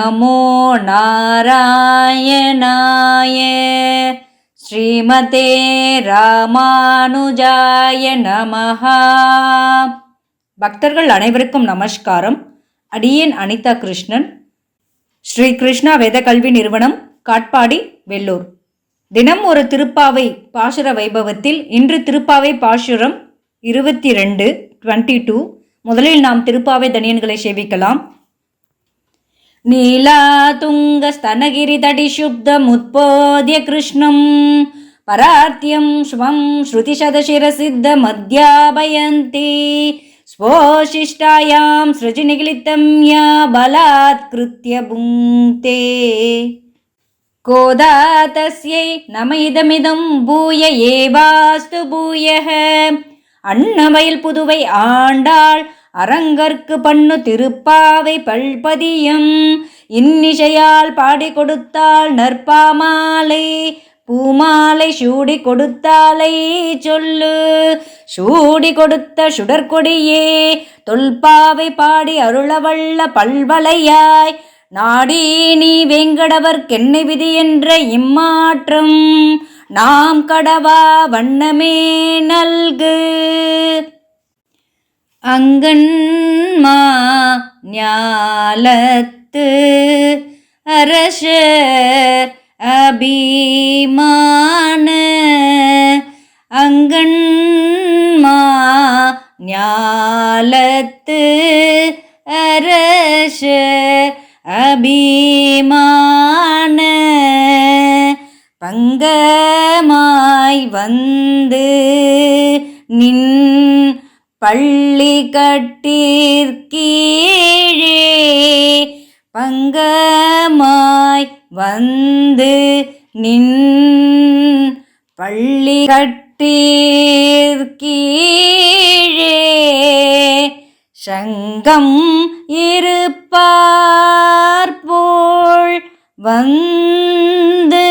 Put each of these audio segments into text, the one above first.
நமோ நாராயணாய ஸ்ரீமதே ராமானுஜாய நமஹா பக்தர்கள் அனைவருக்கும் நமஸ்காரம். அடியேன் அனிதா கிருஷ்ணன். ஸ்ரீ கிருஷ்ணா வேத கல்வி நிறுவனம் காட்பாடி வெள்ளூர். தினம் ஒரு திருப்பாவை பாசுர வைபவத்தில் இன்று திருப்பாவை பாசுரம் இருபத்தி ரெண்டு டுவெண்ட்டி டூ முதலில் நாம் திருப்பாவை தனியன்களை சேவிக்கலாம். नीलातुङ्गस्तनगिरितटिशुब्दमुत्पोद्य कृष्णं। परार्त्यं स्वं श्रुतिशदशिरसिद्धमध्यापयन्ति स्वो शिष्टायां या बलात्कृत्य कोदा तस्यै नम इदमिदं भूय एवास्तु भूयः। अण्णमयिल् पुदुवै आण्डाळ् அரங்கற்கு பண்ணு திருப்பாவை பல்பதியம். இன்னிசையால் பாடி கொடுத்தாள் நற்பாமாலை. பூமாலை சூடி கொடுத்தாலை சொல்லு. சூடி கொடுத்த சுடற்கொடியே தொல்பாவை பாடி அருளவள்ள பல்வளையாய். நாடி நீ வெங்கடவர்க்கென்னை விதி என்ற இம்மாற்றம். நாம் கடவா வண்ணமே நல்கு. அங்கன்மா ஞாலத்து அரசர் அபிமான அங்கன்மா ஞாலத்து அரச அபிமான பங்கமாய் வந்து நின் பள்ளி கட்டிற்கீழே பங்கமாய் வந்து நின் பள்ளி கட்டிற்கீழே சங்கம் இருப்பார்போல் வந்து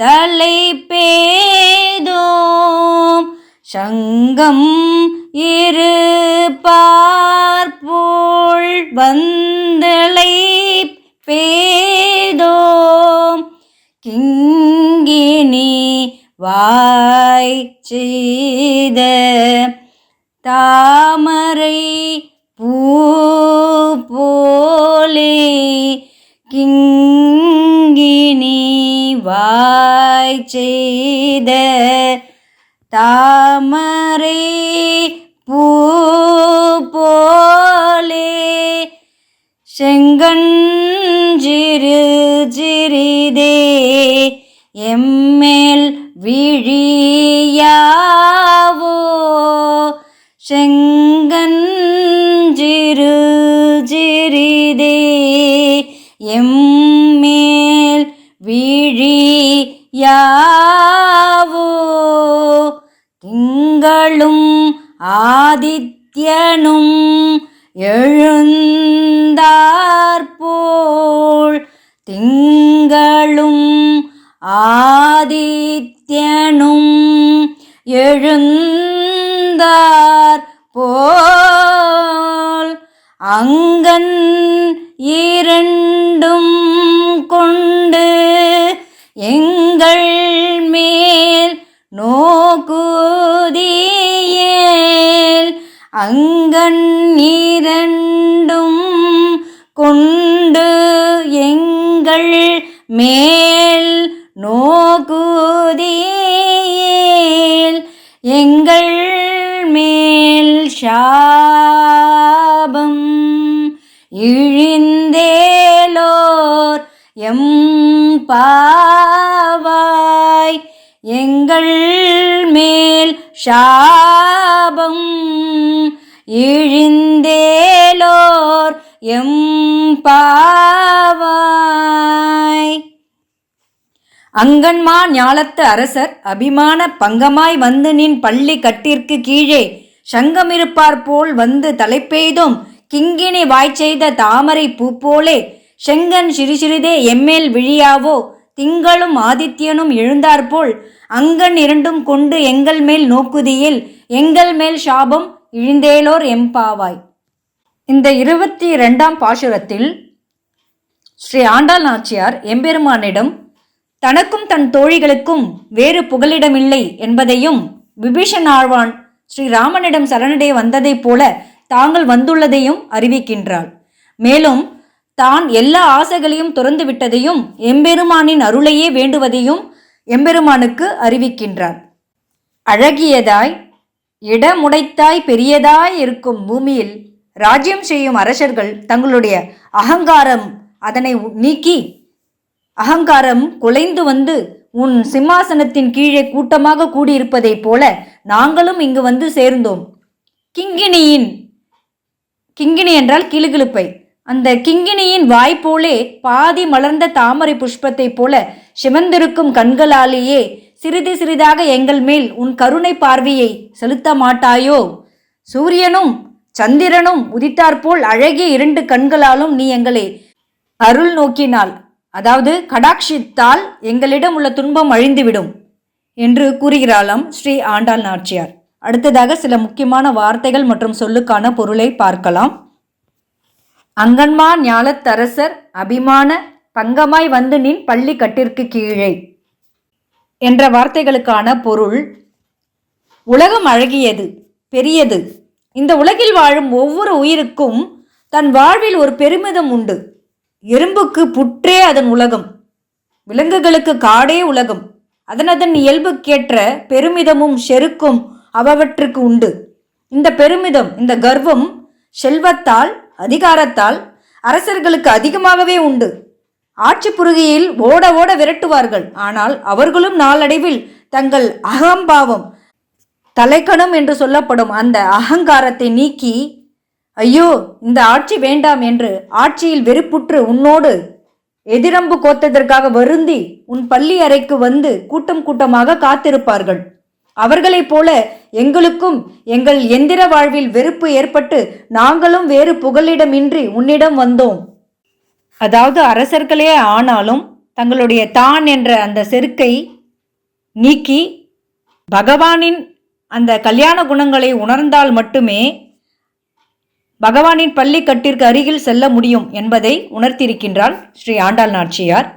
தலை பேதோம். சங்கம் இரு பார்ப்போள் வந்தளை பேதோம். கிங்கினி வாய் செய்த தாமரை பூ போலே கிங்கினி வாய் செய்த தாமரை பூ போலே செங்கஞ்சிறு ஜிரிதே எம்மேல் விழியாவோ? செங்கஞ்சிறு ஜிரிதே எம்மேல் விழியாவோ? திங்களும் ஆதித்யனும் எழுந்தார்போல் திங்களும் ஆதித்யனும் எழுந்தார் போல் அங்கன் இரண்டு அங்கன் இரண்டும் கொண்டு எங்கள் மேல் நோக்குதியேல் அங்கன்மா ஞாலத்து அரசர் அபிமான பங்கமாய் வந்து நின் பள்ளி கட்டிற்கு கீழே சங்கமிருப்பார் போல் வந்து தலைப்பெய்தும் கிங்கினி வாய்ச்செய்த தாமரை பூ போலே செங்கன் சிறிசிறிதே எம்மேல் விழியாவோ திங்களும் ஆதித்யனும் எழுந்தாற்போல் அங்கன் இரண்டும் கொண்டு எங்கள் மேல் நோக்குதியில் எங்கள் மேல் சாபம் இழிந்தேலோர் எம்பாவாய். இந்த இருபத்தி இரண்டாம் பாசுரத்தில் ஸ்ரீ ஆண்டாள் நாச்சியார் எம்பெருமானிடம் தனக்கும் தன் தோழிகளுக்கும் வேறு புகலிடமில்லை என்பதையும் விபீஷன் ஆழ்வான் ஸ்ரீராமனிடம் சரணடைய வந்ததைப் போல தாங்கள் வந்துள்ளதையும் அறிவிக்கின்றாள். மேலும் தான் எல்லா ஆசைகளையும் துறந்து விட்டதையும் எம்பெருமானின் அருளையே வேண்டுவதையும் எம்பெருமானுக்கு அறிவிக்கின்றார். அழகியதாய் இடமுடைத்தாய் பெரியதாய் இருக்கும் பூமியில் ராஜ்யம் செய்யும் அரசர்கள் தங்களுடைய அகங்காரம் அதனை நீக்கி அகங்காரம் குலைந்து வந்து உன் சிம்மாசனத்தின் கீழே கூட்டமாக கூடியிருப்பதைப் போல நாங்களும் இங்கு வந்து சேர்ந்தோம். கிங்கிணியின் கிங்கிணி என்றால் கிளுகிழுப்பை. அந்த கிங்கிணியின் வாய் போலே பாதி மலர்ந்த தாமரை புஷ்பத்தைப் போல சிவந்திருக்கும் கண்களாலேயே சிறிது சிறிதாக எங்கள் மேல் உன் கருணை பார்வையை செலுத்த மாட்டாயோ? சூரியனும் சந்திரனும் உதித்தாற்போல் அழகிய இரண்டு கண்களாலும் நீ எங்களை அருள் நோக்கினால் அதாவது கடாட்சித்தால் எங்களிடம் உள்ள துன்பம் அழிந்துவிடும் என்று கூறுகிறாளாம் ஸ்ரீ ஆண்டாள் நாச்சியார். அடுத்ததாக சில முக்கியமான வார்த்தைகள் மற்றும் சொல்லுக்கான பொருளை பார்க்கலாம். அங்கன்மா ஞாலத்தரசர் அபிமான பங்கமாய் வந்து நின் பள்ளி கட்டிற்கு கீழே என்ற வார்த்தைகளுக்கான பொருள் உலகம் அழகியது பெரியது. இந்த உலகில் வாழும் ஒவ்வொரு உயிருக்கும் தன் வாழ்வில் ஒரு பெருமிதம் உண்டு. எறும்புக்கு புற்றே அதன் உலகம் விலங்குகளுக்கு காடே உலகம். அதனதன் இயல்புக்கேற்ற பெருமிதமும் செருக்கும் அவவற்றுக்கு உண்டு. இந்த பெருமிதம் இந்த கர்வம் செல்வத்தால் அதிகாரத்தால் அரசர்களுக்கு அதிகமாகவே உண்டு. ஆட்சி புருகியில் ஓட ஓட விரட்டுவார்கள். ஆனால் அவர்களும் நாளடைவில் தங்கள் அகம்பாவம் தலைக்கணம் என்று சொல்லப்படும் அந்த அகங்காரத்தை நீக்கி ஐயோ இந்த ஆட்சி வேண்டாம் என்று ஆட்சியில் வெறுப்புற்று உன்னோடு எதிரம்பு கோத்ததற்காக வருந்தி உன் பள்ளி அறைக்கு வந்து கூட்டம் கூட்டமாக காத்திருப்பார்கள். அவர்களைப் போல எங்களுக்கும் எங்கள் எந்திர வாழ்வில் வெறுப்பு ஏற்பட்டு நாங்களும் வேறு புகலிடமின்றி உன்னிடம் வந்தோம். அதாவது அரசர்களே ஆனாலும் தங்களுடைய தான் என்ற அந்த செருக்கை நீக்கி பகவானின் அந்த கல்யாண குணங்களை உணர்ந்தால் மட்டுமே பகவானின் பள்ளிக்கட்டிற்கு அருகில் செல்ல முடியும் என்பதை உணர்த்தியிருக்கின்றாள் ஸ்ரீ ஆண்டாள் நாச்சியார்.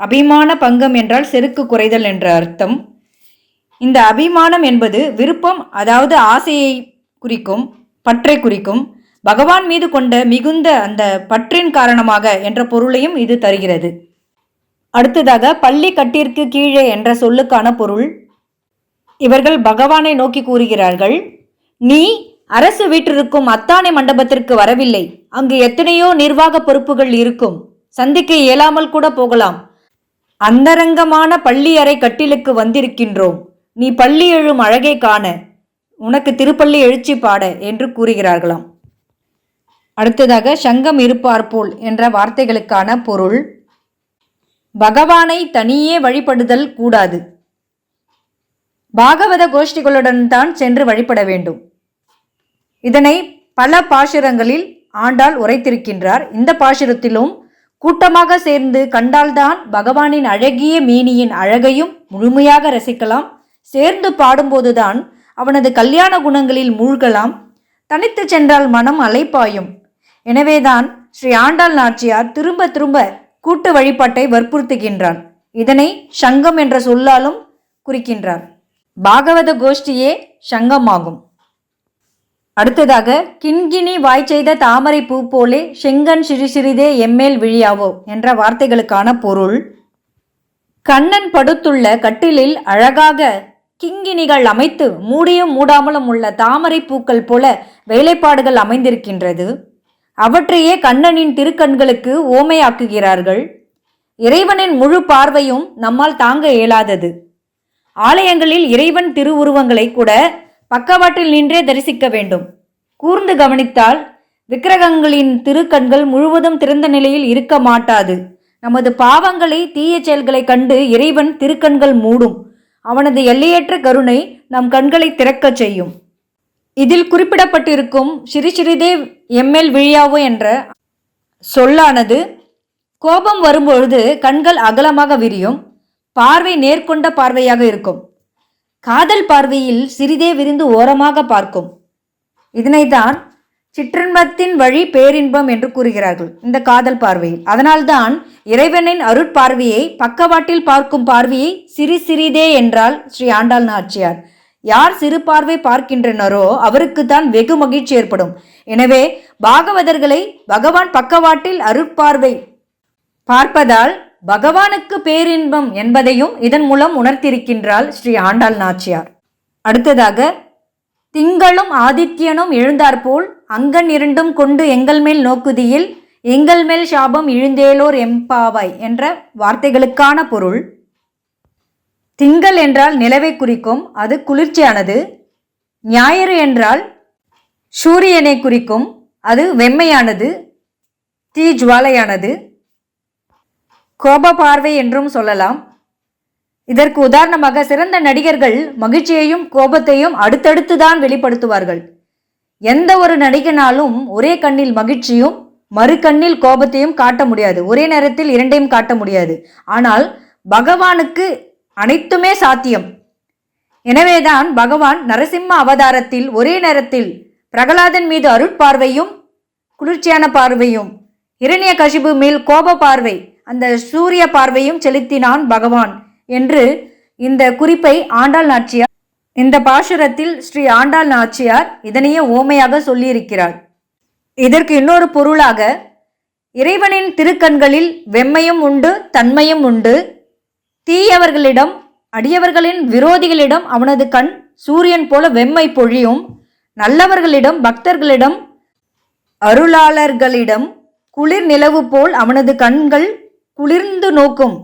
அபிமான பங்கம் என்றால் செருக்கு குறைதல் என்ற அர்த்தம். இந்த அபிமானம் என்பது விருப்பம் அதாவது ஆசையை குறிக்கும் பற்றை குறிக்கும் பகவான் மீது கொண்ட மிகுந்த அந்த பற்றின் காரணமாக என்ற பொருளையும் இது தருகிறது. அடுத்ததாக பள்ளி கட்டிற்கு கீழே என்ற சொல்லுக்கான பொருள். இவர்கள் பகவானை நோக்கி கூறுகிறார்கள் நீ அரசு வீட்டிற்கும் அத்தானை மண்டபத்திற்கு வரவில்லை. அங்கு எத்தனையோ நிர்வாக பொறுப்புகள் இருக்கும். சந்திக்க இயலாமல் கூட போகலாம். அந்தரங்கமான பள்ளி அறை கட்டிலுக்கு வந்திருக்கின்றோம். நீ பள்ளி எழும் அழகை காண. உனக்கு திருப்பள்ளி எழுச்சி பாட என்று கூறுகிறார்களாம். அடுத்ததாக சங்கம் இருப்பார் போல் என்ற வார்த்தைகளுக்கான பொருள். பகவானை தனியே வழிபடுதல் கூடாது. பாகவத கோஷ்டிகளுடன் தான் சென்று வழிபட வேண்டும். இதனை பல பாசுரங்களில் ஆண்டாள் உரைத்திருக்கின்றார். இந்த பாசுரத்திலும் கூட்டமாக சேர்ந்து கண்டால்தான் பகவானின் அழகிய மேனியின் அழகையும் முழுமையாக ரசிக்கலாம். சேர்ந்து பாடும்போதுதான் அவனது கல்யாண குணங்களில் மூழ்கலாம். தனித்து சென்றால் மனம் அலைப்பாயும். எனவேதான் ஸ்ரீ ஆண்டாள் நாச்சியார் திரும்ப திரும்ப கூட்டு வழிபாட்டை வற்புறுத்துகின்றான் இதனை சங்கம் என்ற சொல்லாலும் குறிக்கின்றார். பாகவத கோஷ்டியே சங்கமாகும். அடுத்ததாக கிண்கிணி வாய் செய்த தாமரை பூ போலே செங்கன் சிறு சிறிதே எம்மேல் விழியாவோ என்ற வார்த்தைகளுக்கான பொருள். கண்ணன் படுத்துள்ள கட்டிலில் அழகாக கிங்கிணிகள் அமைத்து மூடியும் மூடாமலும் உள்ள தாமரை பூக்கள் போல வேலைப்பாடுகள் அமைந்திருக்கின்றது. அவற்றையே கண்ணனின் திருக்கண்களுக்கு ஓமையாக்குகிறார்கள். இறைவனின் முழு பார்வையும் நம்மால் தாங்க இயலாதது. ஆலயங்களில் இறைவன் திருவுருவங்களை கூட பக்கவாட்டில் நின்றே தரிசிக்க வேண்டும். கூர்ந்து கவனித்தால் விக்கிரகங்களின் திருக்கண்கள் முழுவதும் திறந்த நிலையில் இருக்க மாட்டாது. நமது பாவங்களை தீய செயல்களை கண்டு இறைவன் திருக்கண்கள் மூடும். அவனது எல்லையற்ற கருணை நம் கண்களை திறக்கச் செய்யும். இதில் குறிப்பிடப்பட்டிருக்கும் சிறு சிறிதே எம்எல் விழியாவோ என்ற சொல்லானது கோபம் வரும்பொழுது கண்கள் அகலமாக விரியும். பார்வை நேர்கொண்ட பார்வையாக இருக்கும். காதல் பார்வையில் சிறிதே விரிந்து ஓரமாக பார்க்கும். இதனைத்தான் சிற்றின்பத்தின் வழி பேரின்பம் என்று கூறுகிறார்கள் இந்த காதல் பார்வையில். அதனால்தான் இறைவனின் அருட்பார்வையை பக்கவாட்டில் பார்க்கும் பார்வையை சிறு சிறிதே என்றால் ஸ்ரீ ஆண்டாள் நாச்சியார். யார் சிறு பார்வை பார்க்கின்றனரோ அவருக்குத்தான் வெகு மகிழ்ச்சி ஏற்படும். எனவே பாகவதர்களை பகவான் பக்கவாட்டில் அருட்பார்வை பார்ப்பதால் பகவானுக்கு பேரின்பம் என்பதையும் இதன் மூலம் உணர்த்தியிருக்கின்றாள் ஸ்ரீ ஆண்டாள் நாச்சியார். அடுத்ததாக திங்களும் ஆதித்யனும் எழுந்தாற்போல் அங்கன் இரண்டும் கொண்டு எங்கள் மேல் நோக்குதியில் எங்கள் மேல் சாபம் இழுந்தேலோர் எம்பாவாய் என்ற வார்த்தைகளுக்கான பொருள். திங்கள் என்றால் நிலவை குறிக்கும் அது குளிர்ச்சியானது. ஞாயிறு என்றால் சூரியனை குறிக்கும் அது வெம்மையானது. தீ ஜுவாலையானது. கோப பார்வை என்றும் சொல்லலாம். இதற்கு உதாரணமாக சிறந்த நடிகர்கள் மகிழ்ச்சியையும் கோபத்தையும் அடுத்தடுத்து தான் வெளிப்படுத்துவார்கள். எந்த ஒரு நடிகனாலும் ஒரே கண்ணில் மகிழ்ச்சியும் மறு கண்ணில் கோபத்தையும் காட்ட முடியாது. ஒரே நேரத்தில் இரண்டையும் காட்ட முடியாது. ஆனால் பகவானுக்கு அனைத்துமே சாத்தியம். எனவேதான் பகவான் நரசிம்ம அவதாரத்தில் ஒரே நேரத்தில் பிரகலாதன் மீது அருட்பார்வையும் குளிர்ச்சியான பார்வையும் இரணிய கசிபு மேல் கோப பார்வை அந்த சூரிய பார்வையும் செலுத்தினான் பகவான் என்று இந்த குறிப்பை ஆண்டாள் நாச்சியார் இந்த பாசுரத்தில் ஸ்ரீ ஆண்டாள் நாச்சியார் இதனையே ஓமையாக சொல்லியிருக்கிறார். இதற்கு இன்னொரு பொருளாக இறைவனின் திருக்கண்களில் வெம்மையும் உண்டு தன்மையும் உண்டு. தீயவர்களிடம் அடியவர்களின் விரோதிகளிடம் அவனது கண் சூரியன் போல வெம்மை பொழியும். நல்லவர்களிடம் பக்தர்களிடம் அருளாளர்களிடம் குளிர் நிலவு போல் அவனது கண்கள் குளிர்ந்து நோக்கும்.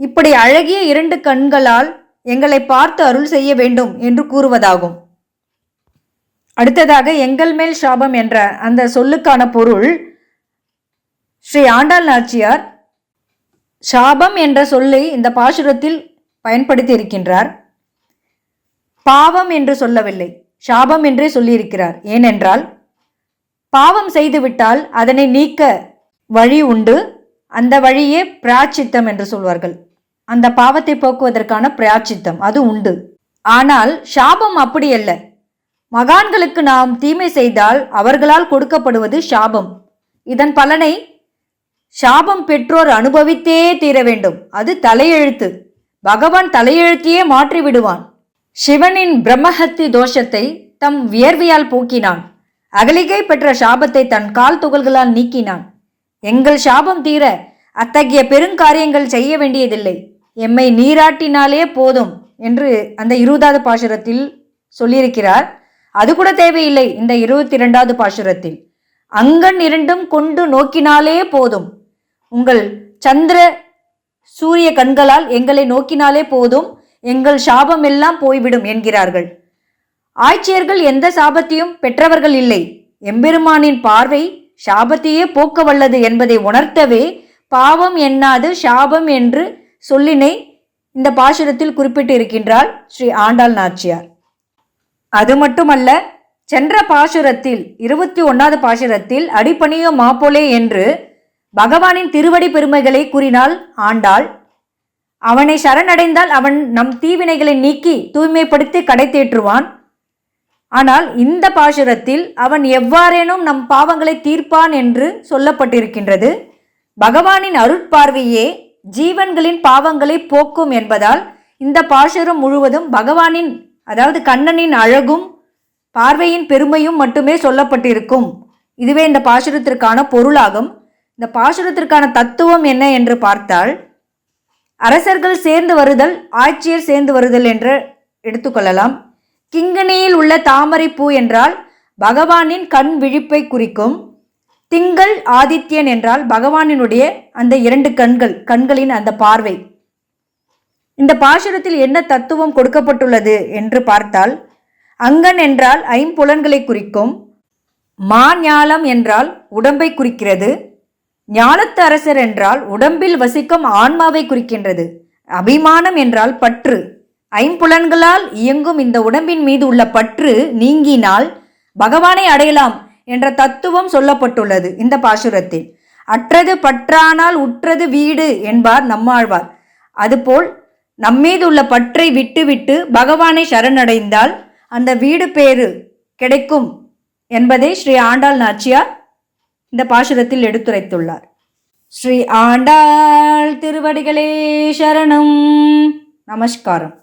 இப்படி அழகிய இரண்டு கண்களால் எங்களை பார்த்து அருள் செய்ய வேண்டும் என்று கூறுவதாகும். அடுத்ததாக எங்கள் மேல் சாபம் என்ற அந்த சொல்லுக்கான பொருள் ஸ்ரீ ஆண்டாள் நாச்சியார் சாபம் என்ற சொல்லை இந்த பாசுரத்தில் பயன்படுத்தி இருக்கின்றார் பாவம் என்று சொல்லவில்லை சாபம் என்றே சொல்லியிருக்கிறார். ஏனென்றால் பாவம் செய்துவிட்டால் அதனை நீக்க வழி உண்டு. அந்த வழியே பிராச்சித்தம் என்று சொல்வார்கள். அந்த பாவத்தை போக்குவதற்கான பிராச்சித்தம் அது உண்டு. ஆனால் சாபம் அப்படி அல்ல. மகான்களுக்கு நாம் தீமை செய்தால் அவர்களால் கொடுக்கப்படுவது சாபம். இதன் பலனை சாபம் பெற்றோர் அனுபவித்தே தீர வேண்டும். அது தலையெழுத்து. பகவான் தலையெழுத்தையே மாற்றி விடுவான் சிவனின் பிரம்மஹத்தி தோஷத்தை தம் வியர்வையால் போக்கினான். அகலிகை பெற்ற சாபத்தை தன் கால் துகள்களால் நீக்கினான். எங்கள் சாபம் தீர அத்தகைய பெருங்காரியங்கள் செய்ய வேண்டியதில்லை. எம்மை நீராட்டினாலே போதும் என்று அந்த இருபதாவது பாசுரத்தில் சொல்லியிருக்கிறார். அது கூட தேவையில்லை இந்த இருபத்தி இரண்டாவது பாசுரத்தில். அங்கன் இரண்டும் கொண்டு நோக்கினாலே போதும். உங்கள் சந்திர சூரிய கண்களால் எங்களை நோக்கினாலே போதும். எங்கள் சாபம் எல்லாம் போய்விடும் என்கிறார்கள். ஆட்சியர்கள் எந்த சாபத்தையும் பெற்றவர்கள் இல்லை. எம்பெருமானின் பார்வை சாபத்தையே போக்க வல்லது என்பதை உணர்த்தவே பாவம் எண்ணாது சாபம் என்று சொல்லினை இந்த பாசுரத்தில் குறிப்பிட்டு இருக்கின்றார் ஸ்ரீ ஆண்டாள் நாச்சியார். அது மட்டுமல்ல சென்ற பாசுரத்தில் இருபத்தி ஒன்றாவது பாசுரத்தில் அடிப்பணியோ மாப்போலே என்று பகவானின் திருவடி பெருமைகளை கூறினாள் ஆண்டாள். அவனை சரணடைந்தால் அவன் நம் தீவினைகளை நீக்கி தூய்மைப்படுத்தி கடை தேற்றுவான் ஆனால் இந்த பாசுரத்தில் அவன் எவ்வாறேனும் நம் பாவங்களை தீர்ப்பான் என்று சொல்லப்பட்டிருக்கின்றது. பகவானின் அருட்பார்வையே ஜீவன்களின் பாவங்களை போக்கும் என்பதால் இந்த பாசுரம் முழுவதும் பகவானின் அதாவது கண்ணனின் அழகும் பார்வையின் பெருமையும் மட்டுமே சொல்லப்பட்டிருக்கும். இதுவே இந்த பாசுரத்திற்கான பொருளாகும். இந்த பாசுரத்திற்கான தத்துவம் என்ன என்று பார்த்தால் அரசர்கள் சேர்ந்து வருதல் ஆட்சியர் சேர்ந்து வருதல் என்று எடுத்துக்கொள்ளலாம். கிங்கணியில் உள்ள தாமரை பூ என்றால் பகவானின் கண் விழிப்பை குறிக்கும். திங்கள் ஆதித்யன் என்றால் பகவானினுடைய அந்த இரண்டு கண்கள் கண்களின் அந்த பார்வை. இந்த பாசுரத்தில் என்ன தத்துவம் கொடுக்கப்பட்டுள்ளது என்று பார்த்தால் அங்கன் என்றால் ஐம்புலன்களை குறிக்கும் மா ஞாலம் என்றால் உடம்பை குறிக்கிறது ஞாலத்து அரசர் என்றால் உடம்பில் வசிக்கும் ஆன்மாவை குறிக்கின்றது அபிமானம் என்றால் பற்று. ஐம்புலன்களால் இயங்கும் இந்த உடம்பின் மீது உள்ள பற்று நீங்கினால் பகவானை அடையலாம் என்ற தத்துவம் சொல்லப்பட்டுள்ளது இந்த பாசுரத்தில். அற்றது பற்றானால் உற்றது வீடு என்பார் நம்மாழ்வார். அதுபோல் நம்மீது உள்ள பற்றை விட்டுவிட்டு பகவானை சரணடைந்தால் அந்த வீடு பேறு கிடைக்கும் என்பதை ஸ்ரீ ஆண்டாள் நாச்சியார் இந்த பாசுரத்தில் எடுத்துரைத்துள்ளார். ஸ்ரீ ஆண்டாள் திருவடிகளே சரணம். நமஸ்காரம்.